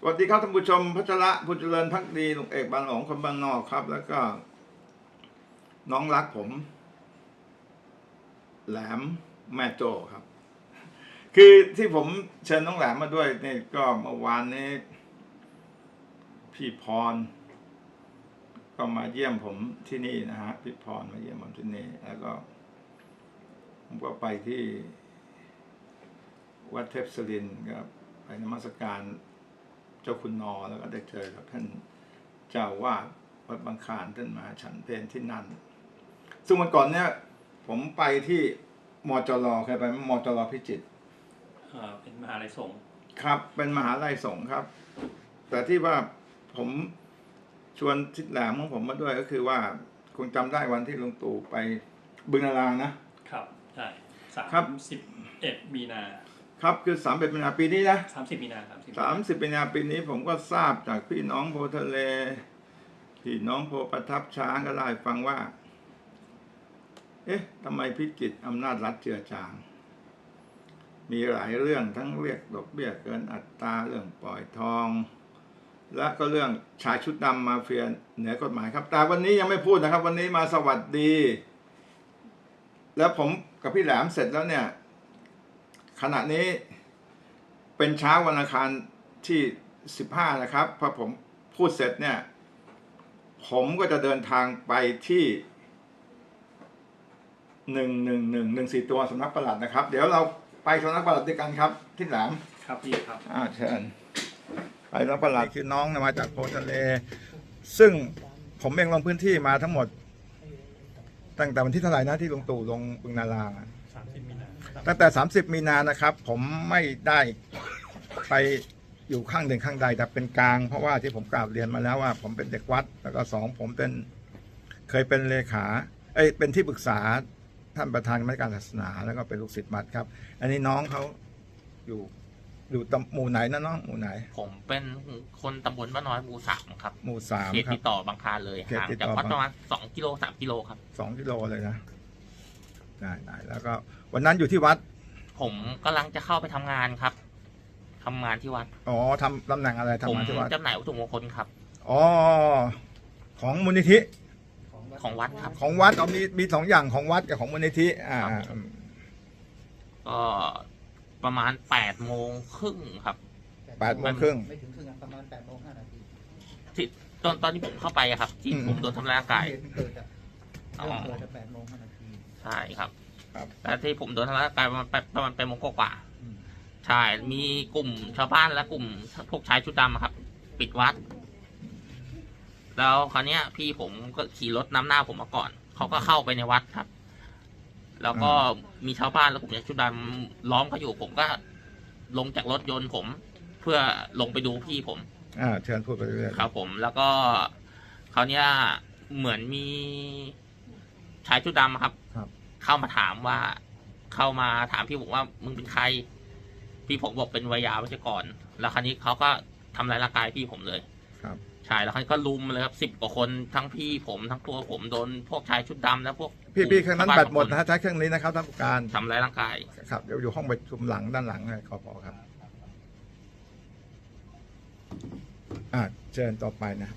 สวัสดีครับท่านผู้ชมพัชระผู้เจริญพักดีลุงเอกบางหลงคนบางนอกครับ แล้วก็ น้องรักผม แหลมแม่โจครับ คือที่ผมเชิญน้องแหลมมาด้วยนี่ก็เมื่อวานนี้ พี่พร ก็มาเยี่ยมผมที่นี่นะฮะพี่พรมาเยี่ยมผมที่นี่ แล้วก็ผมก็ไปที่วัดเทพศรินทร์ก็ไปนมัสการ จ้าคุณนอแล้วก็ได้เจอกับท่านเจ้าวาดวัดบางคลานท่านมาฉันเพลที่นั่น ซึ่งวันก่อนเนี่ย ผมไปที่มจรเคยไปไหมมจรพิจิตรเอ่อเป็นมหาลัยสงฆ์ครับ เป็นมหาลัยสงฆ์ครับ แต่ที่ว่าผมชวนทิศแหลมของผมมาด้วยก็คือว่าคงจำได้วันที่หลวงตู่ไปบึงนารางนะครับใช่สามครับสิบเอ็ดมีนา ครับคือสามเอ็ดมีนาปีนี้นะสามสิบมีนาสามสิบสามสิบปีนาปีนี้ผมก็ทราบจากพี่น้องโพทะเล พี่น้องโพประทับช้างก็เล่าให้ฟังว่า เอ๊ะทำไมพิจิตรอำนาจรัฐเจือจาง มีหลายเรื่องทั้งเรียกดอกเบี้ยเกินอัตราเรื่องปล่อยทอง และก็เรื่องชายชุดดำมาเฟียเหนือกฎหมายครับ แต่วันนี้ยังไม่พูดนะครับ วันนี้มาสวัสดี แล้วผมกับพี่แหลมเสร็จแล้วเนี่ย ขณะนี้เป็นเช้าวันอังคารที่สิบห้านะครับพอผมพูดเสร็จเนี่ย ผมก็จะเดินทางไปที่หนึ่งหนึ่งหนึ่งหนึ่งสี่ตัวสำนักประหลัดนะครับ เดี๋ยวเราไปสำนักประหลัดด้วยกันครับ ที่แหลมครับพี่ครับอ่าเชิญไปสำนักประหลัดคือน้องเนี่ยมาจากโพทะเล ซึ่งผมเองลงพื้นที่มาทั้งหมด ตั้งแต่วันที่เท่าไหร่นะที่หลวงตู่ลงบึงนาราอะสามสิบมีนา ตั้งแต่ 30 มีนานะครับ ผมไม่ได้ไปอยู่ข้างหนึ่งข้างใดแต่เป็นกลาง เพราะว่าที่ผมกล่าวเรียนมาแล้วว่า ผมเป็นเด็กวัด แล้วก็สองผมเป็นเคยเป็นเลขาเอ้ยเป็นที่ปรึกษาท่านประธานคณะกรรมการศาสนาแล้วก็เป็นลูกศิษย์วัดครับ อันนี้น้องเขาอยู่อยู่ตำหมู่ไหนนะน้องหมู่ไหน ผมเป็นคนตำบลบ้านน้อยหมู่สามครับหมู่สามเขตครัติบ ดต่อบางคลานเลยเขตห่างติดต่จากอวัดบาง ประมาณสองกิโลสามกิโลครับ สองกิโลเลยนะ ได้ได้แล้วก็วันนั้นอยู่ที่วัด ผมกำลังจะเข้าไปทำงานครับทำงานที่วัด อ๋อทำตำแหน่งอะไรผมทำงานที่วัดจำหน่ายวัตถุมงคลครับ อ๋อของมูลนิธิ ของวัดครับ ของวัดเอามีมีสองอย่างของวัดกับของมูลนิธิอ่าครับ ก็ประมาณแปดโมงครึ่งครับ แปดโมงครึ่ง ไม่ถึงครึ่งอะประมาณแปดโมงห้านาทีที่ตอนตอนที่ผมเข้าไปอะครับ ที่อืม ผมโดนทำร้ายร่างกาย เหตุมันเกิดจากอ๋อเรื่องเกิดจากแปดโมงห้านาที ใช่ครับครับแต่ที่ผมโดนทำร้ายร่างกายประมาณแปดประมาณแปดโมงกว่าๆอืมใช่ มีกลุ่มชาวบ้านและกลุ่มพวกชายชุดดำอะครับ ปิดวัด แล้วคราวเนี้ย พี่ผมก็ขี่รถนำหน้าผมมาก่อน เขาก็เข้าไปในวัดครับ แล้วก็มีชาวบ้านและกลุ่มชายชุดดำล้อมเขาอยู่ผมก็ ลงจากรถยนต์ผม เพื่อลงไปดูพี่ผม อ่าเชิญพูดไปเรื่อยๆครับผมแล้วก็คราวเนี้ยเหมือนมีชายชุดดำอะครับครับ เข้ามาถามว่า เข้ามาถามพี่ผมว่ามึงเป็นใคร พี่ผมบอกเป็นวิยาวัจกรแล้วคราวนี้เขาก็ทำร้ายร่างกายพี่ผมเลย ครับ ใช่แล้วคราวนี้ก็ลุมเลยครับสิบกว่าคนทั้งพี่ผมทั้งตัวผมโดนพวกชายชุดดำและพวกพี่พี่เครื่องนั้นชาวแบบ้าตหมดสองคนะฮะใช้เครื่องนี้นะครับท่านผู้การทำร้ายร่างกาย ครับเดี๋ยวอยู่ห้องประชุมหลังด้านหลังเลยขอพอครับ อ่าเชิญต่อไปนะ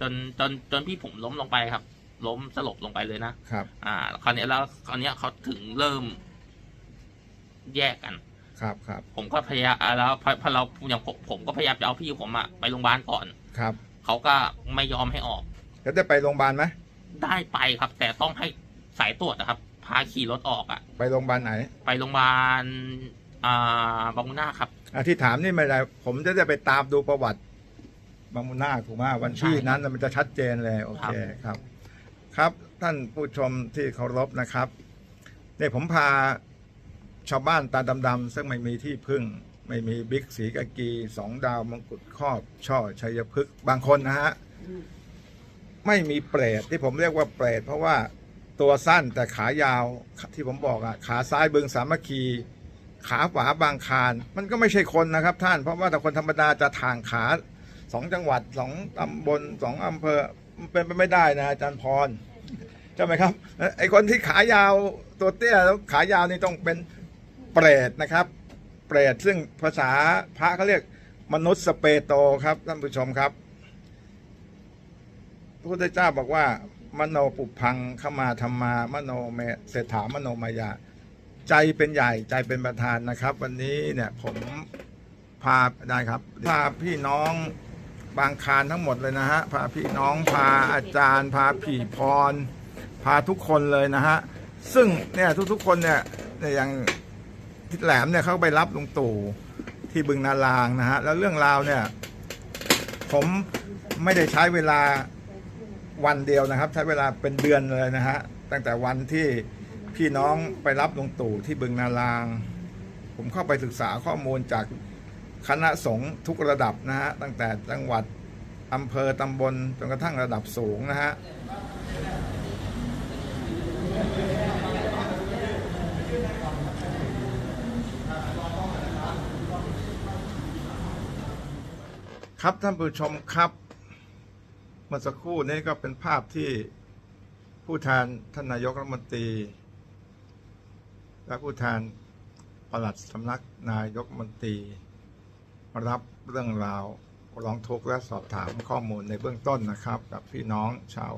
จนจนจนพี่ผมล้มลงไปครับ ล้มสลบลงไปเลยนะครับ อ่า คราวนี้แล้วคราวนี้เขาถึงเริ่มแยกกัน ครับครับผมก็พยายามแล้วพอพอเราอย่างผมผมก็พยายามจะเอาพี่ผมอะไปโรงพยาบาลก่อน ครับ เขาก็ไม่ยอมให้ออก แล้วได้ไปโรงพยาบาลไหมได้ไปครับ แต่ต้องให้สายตรวจนะครับ พาขี่รถออกอะไปโรงพยาบาลไหน ไปโรงพยาบาลอ่าบางมุนาครับ อ่าที่ถามนี่ไม่ได้ ผมจะได้ไปตามดูประวัติบางมุนาถูกไหมวันที่ใช่นั้นน่ะมันจะชัดเจนเลย โอเคครับ ครับท่านผู้ชมที่เคารพนะครับเนี่ยผมพาชาวบ้านตาดำๆซึ่งไม่มีที่พึ่ง ไม่มีบิ๊กสีกากีสองดาวมงกุฎครอบ ช่อชัยพฤกษ์บางคนนะฮะไม่มีเปรตที่ผมเรียกว่าเปรตเพราะว่าตัวสั้นแต่ขายาวที่ผมบอกอะขาซ้ายบึงสามัคคีขาขวาบางคาน มันก็ไม่ใช่คนนะครับท่านเพราะว่าแต่คนธรรมดาจะทางขาสองจังหวัดสองตำบลสองอำเภอ เป็นไปไม่ได้นะอาจารย์พรใช่ไหมครับไอคนที่ขายาวตัวเตี้ยแล้วขายาวนี่ต้องเป็นเปรตนะครับ เปรตซึ่งภาษาพระเขาเรียกมนุษย์สเปโตครับท่านผู้ชมครับพระพุทธเจ้าบอกว่า มโนปุพังเข้ามาธรรมามโนเมเศรษฐามโนมายา ใจเป็นใหญ่ใจเป็นประธานนะครับ วันนี้เนี่ยผมพาได้ครับพาพี่น้อง บางคารทั้งหมดเลยนะฮะ พาพี่น้องพาอาจารย์ พาผีพร พาทุกคนเลยนะฮะ ซึ่งเนี่ยทุกๆคนเนี่ยเนี่ยอย่างทิศแหลมเนี่ยเขาไปรับลุงตู่ที่บึงนาลางนะฮะ แล้วเรื่องราวเนี่ย ผมไม่ได้ใช้เวลาวันเดียวนะครับ ใช้เวลาเป็นเดือนเลยนะฮะ ตั้งแต่วันที่พี่น้องไปรับลุงตู่ที่บึงนาลาง ผมเข้าไปศึกษาข้อมูลจาก คณะสงฆ์ทุกระดับนะฮะตั้งแต่จังหวัดอำเภอตำบลจนกระทั่งระดับสูงนะฮะครับท่านผู้ชมครับเมื่อสักครู่นี้ก็เป็นภาพที่ผู้แทนท่านนายกรัฐมนตรี และผู้แทนปลัดสำนักนายกรัฐมนตรี รับเรื่องราวร้องทุกข์และสอบถามข้อมูลในเบื้องต้นนะครับ กับพี่น้องชาว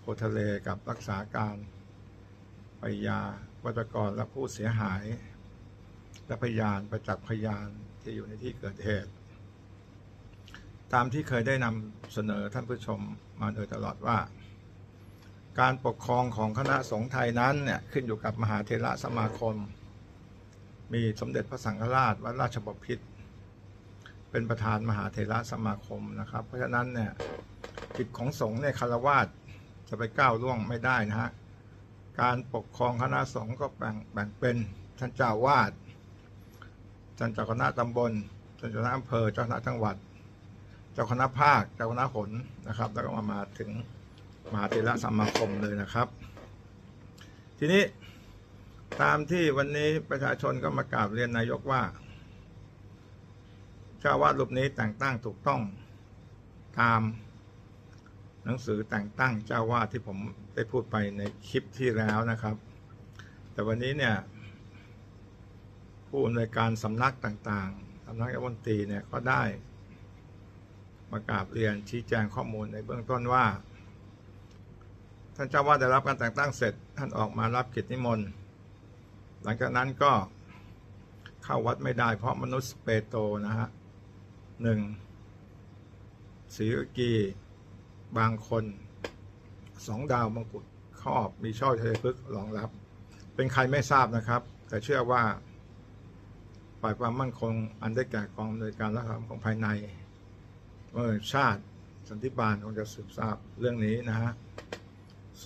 โพทะเลกับรักษาการปยาวัตกรและผู้เสียหาย และพยานประจักษ์พยานที่อยู่ในที่เกิดเหตุ ตามที่เคยได้นำเสนอท่านผู้ชมมาโดยตลอดว่า การปกครองของคณะสงฆ์ไทยนั้นเนี่ยขึ้นอยู่กับมหาเทระสมาคม มีสมเด็จพระสังฆราชวัดราชบพิตร เป็นประธานมหาเทระสมาคมนะครับ เพราะฉะนั้นเนี่ยกิจของสงฆ์เนี่ยคารวาสจะไปก้าวล่วงไม่ได้นะฮะการปกครองคณะสงฆ์ก็แบ่งแบ่งเป็นท่านเจ้าวาดท่านเจ้าคณะตำบลท่านเจ้าคณะอำเภอเจ้าคณะจังหวัด เจ้าคณะภาคเจ้าคณะหนนะครับ แล้วก็มามาถึงมหาเถระสมาคมเลยนะครับ ทีนี้ตามที่วันนี้ประชาชนก็มากราบเรียนนายกว่า เจ้าวาดรูปนี้แต่งตั้งถูกต้องตามหนังสือแต่งตั้งเจ้าวาดที่ผมได้พูดไปในคลิปที่แล้วนะครับ แต่วันนี้เนี่ย ผู้อำนวยการสำนักต่างๆสำนักรัฐมนตรีเนี่ยก็ได้มากราบเรียนชี้แจงข้อมูลในเบื้องต้นว่า ท่านเจ้าวาดได้รับการแต่งตั้งเสร็จ ท่านออกมารับกิจนิมนต์หลังจากนั้นก็เข้าวัดไม่ได้เพราะมนุษย์เปโตนะฮะ หนึ่งศรีกกีบางคนสองดาวมงกุฎครอบมีช่อชัยพฤกษ์รองรับ เป็นใครไม่ทราบนะครับ แต่เชื่อว่า ฝ่ายความมั่นคง อันได้แก่กองอำนวยการรักษาของภายในเมื่อชาติสันติบาลคงจะสืบทราบเรื่องนี้นะฮะ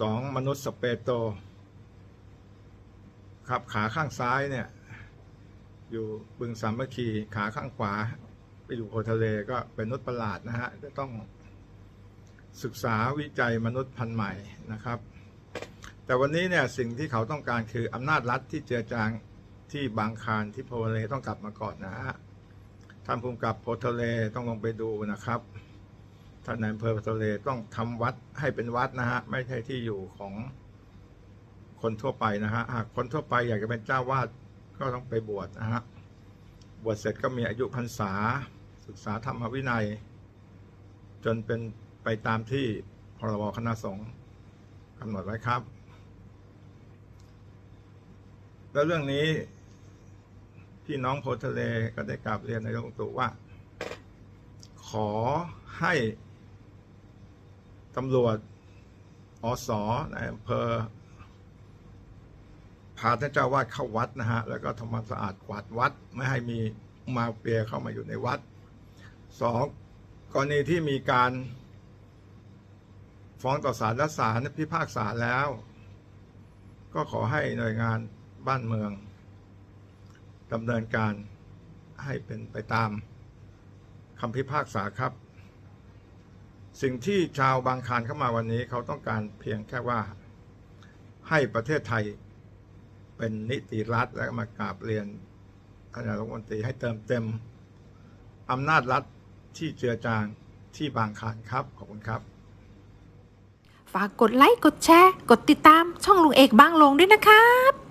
สองมนุษย์สเปโตรครับขาข้างซ้ายเนี่ย อยู่บึงสามัคคีขาข้างขวา ไปอยู่โพทะเลก็เป็นนุษย์ประหลาดนะฮะจะต้องศึกษาวิจัยมนุษย์พันธุ์ใหม่นะครับ แต่วันนี้เนี่ยสิ่งที่เขาต้องการคืออำนาจรัฐที่เจือจางที่บางคารที่โพทะเลต้องกลับมาก่อนนะฮะท่านภูมิกับโพทะเลต้องลงไปดูนะครับท่านนายอำเภอโพทะเลต้องทำวัดให้เป็นวัดนะฮะไม่ใช่ที่อยู่ของคนทั่วไปนะฮะหากคนทั่วไปอยากจะเป็นเจ้าวาดก็ต้องไปบวชนะฮะ บวชเสร็จก็มีอายุพรรษา ศึกษาธรรมวินัย จนเป็นไปตามที่พรบคณะสงฆ์กำหนดไว้ครับ แล้วเรื่องนี้พี่น้องโพทะเลก็ได้กราบเรียนในหลวงตู่ว่า ขอให้ตำรวจอสในอำเภอ พาท่านเจ้าวาดเข้าวัดนะฮะแล้วก็ทำความสะอาดกวาดวัดไม่ให้มีมาเฟียเข้ามาอยู่ในวัดสองกรณีที่มีการฟ้องต่อศาลและศาลพิพากษาแล้ว ก็ขอให้หน่วยงานบ้านเมืองดำเนินการให้เป็นไปตามคำพิพากษาครับ สิ่งที่ชาวบางคารเข้ามาวันนี้เขาต้องการเพียงแค่ว่าให้ประเทศไทย เป็นนิติรัฐและมากราบเรียนท่านนายกรัฐมนตรีให้เติมเต็มอำนาจรัฐที่เจือจางที่บางขานครับ ขอบคุณครับ ฝากกดไลค์ กดแชร์ กดติดตามช่องลุงเอกบางลงด้วยนะครับ